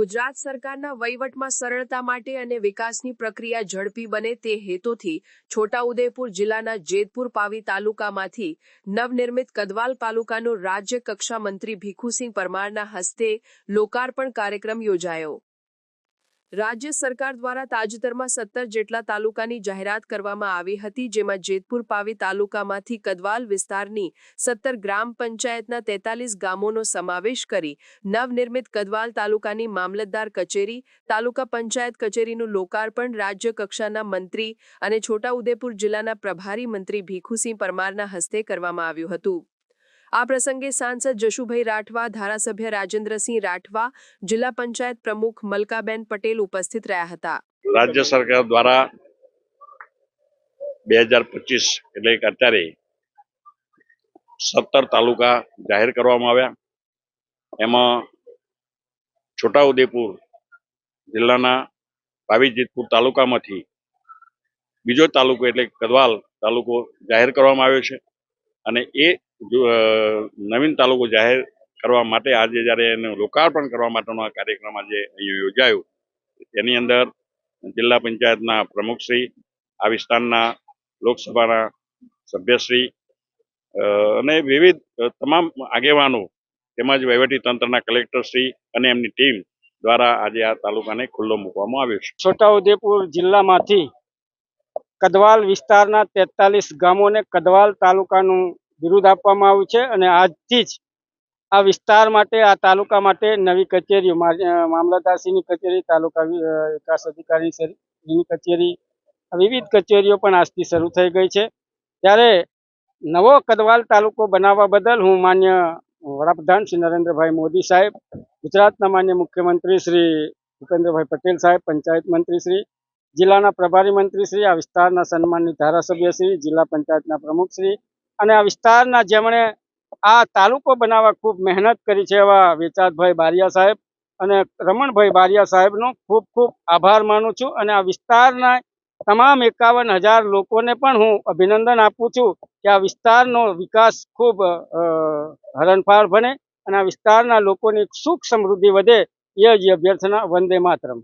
ગુજરાત સરકારના વહીવટમાં સરળતા માટે અને વિકાસની પ્રક્રિયા ઝડપી બને તે હેતુથી છોટાઉદેપુર જિલ્લાના જેતપુર પાવી તાલુકામાંથી નવનિર્મિત કદવાલ તાલુકાનું રાજ્ય કક્ષા મંત્રી ભીખુસિંહ પરમારના હસ્તે લોકાર્પણ કાર્યક્રમ યોજાયો. રાજ્ય સરકાર દ્વારા તાજેતરમાં સત્તર જેટલા તાલુકાની જાહેરાત કરવામાં આવી હતી, જેમાં જેતપુર પાવી તાલુકામાંથી કદવાલ વિસ્તારની સત્તર ગ્રામ પંચાયતના તેતાલીસ ગામોનો સમાવેશ કરી નવનિર્મિત કદવાલ તાલુકાની મામલતદાર કચેરી, તાલુકા પંચાયત કચેરીનું લોકાર્પણ, રાજ્ય કક્ષાના મંત્રી અને છોટાઉદેપુર જિલ્લાના પ્રભારી મંત્રી ભીખુસિંહ પરમારના હસ્તે કરવામાં આવ્યું હતું. આ પ્રસંગે સાંસદ જશુભાઈ રાઠવા, ધારાસભ્ય રાજેન્દ્રસિંહ રાઠવા, જિલ્લા પંચાયત પ્રમુખ મલકાબેન પટેલ ઉપસ્થિત રહ્યા હતા. રાજ્ય સરકાર દ્વારા બે હજાર પચીસ એટલે કે અત્યારે સત્તર તાલુકા જાહેર કરવામાં આવ્યા. એમાં છોટાઉદેપુર જિલ્લાના ભાવીજીતપુર તાલુકામાંથી બીજો તાલુકો એટલે કદવાલ તાલુકો જાહેર કરવામાં આવ્યો છે. અને એ નવીન તાલુકો જાહેર કરવા માટે આજે જ્યારે એનું લોકાર્પણ કરવા માટેનો આ કાર્યક્રમ આજે અહીંયા યોજાયો, એની અંદર જિલ્લા પંચાયતના પ્રમુખશ્રી આ વિસ્તારના લોકસભાના સભ્યશ્રી અને વિવિધ તમામ આગેવાનો તેમજ તંત્રના કલેક્ટરશ્રી અને એમની ટીમ દ્વારા આજે આ તાલુકાને ખુલ્લો મૂકવામાં આવ્યો છે. છોટાઉદેપુર જિલ્લામાંથી કદવાલ વિસ્તારના તેતાલીસ ગામોને કદવાલ તાલુકાનું બિરુદ આપવામાં આવ્યું છે અને આજથી જ આ વિસ્તાર માટે, આ તાલુકા માટે નવી કચેરીઓ મામલતદારશ્રીની કચેરી, તાલુકા વિકાસ અધિકારીની કચેરી વિવિધ કચેરીઓ પણ આજથી શરૂ થઈ ગઈ છે. ત્યારે નવો કદવાલ તાલુકો બનાવવા બદલ હું માન્ય વડાપ્રધાન શ્રી નરેન્દ્રભાઈ મોદી સાહેબ, ગુજરાતના માન્ય મુખ્યમંત્રી શ્રી ભૂપેન્દ્રભાઈ પટેલ સાહેબ, પંચાયત મંત્રી શ્રી, જિલ્લાના પ્રભારી મંત્રી શ્રી, આ વિસ્તારના સન્માનની ધારાસભ્ય શ્રી, જિલ્લા પંચાયતના પ્રમુખ શ્રી અને આ વિસ્તારના જેમણે આ તાલુકો બનાવવા ખૂબ મહેનત કરી છે એવા વેચાતભાઈ બારિયા સાહેબ અને રમણભાઈ બારિયા સાહેબનો ખૂબ ખૂબ આભાર માનું છું અને આ વિસ્તારના તમામ એકાવન હજાર લોકોને પણ હું અભિનંદન આપું છું કે આ વિસ્તારનો વિકાસ ખૂબ હરણફાળ બને અને આ વિસ્તારના લોકોની સુખ સમૃદ્ધિ વધે એ જ અભ્યર્થના વંદે માતરમ.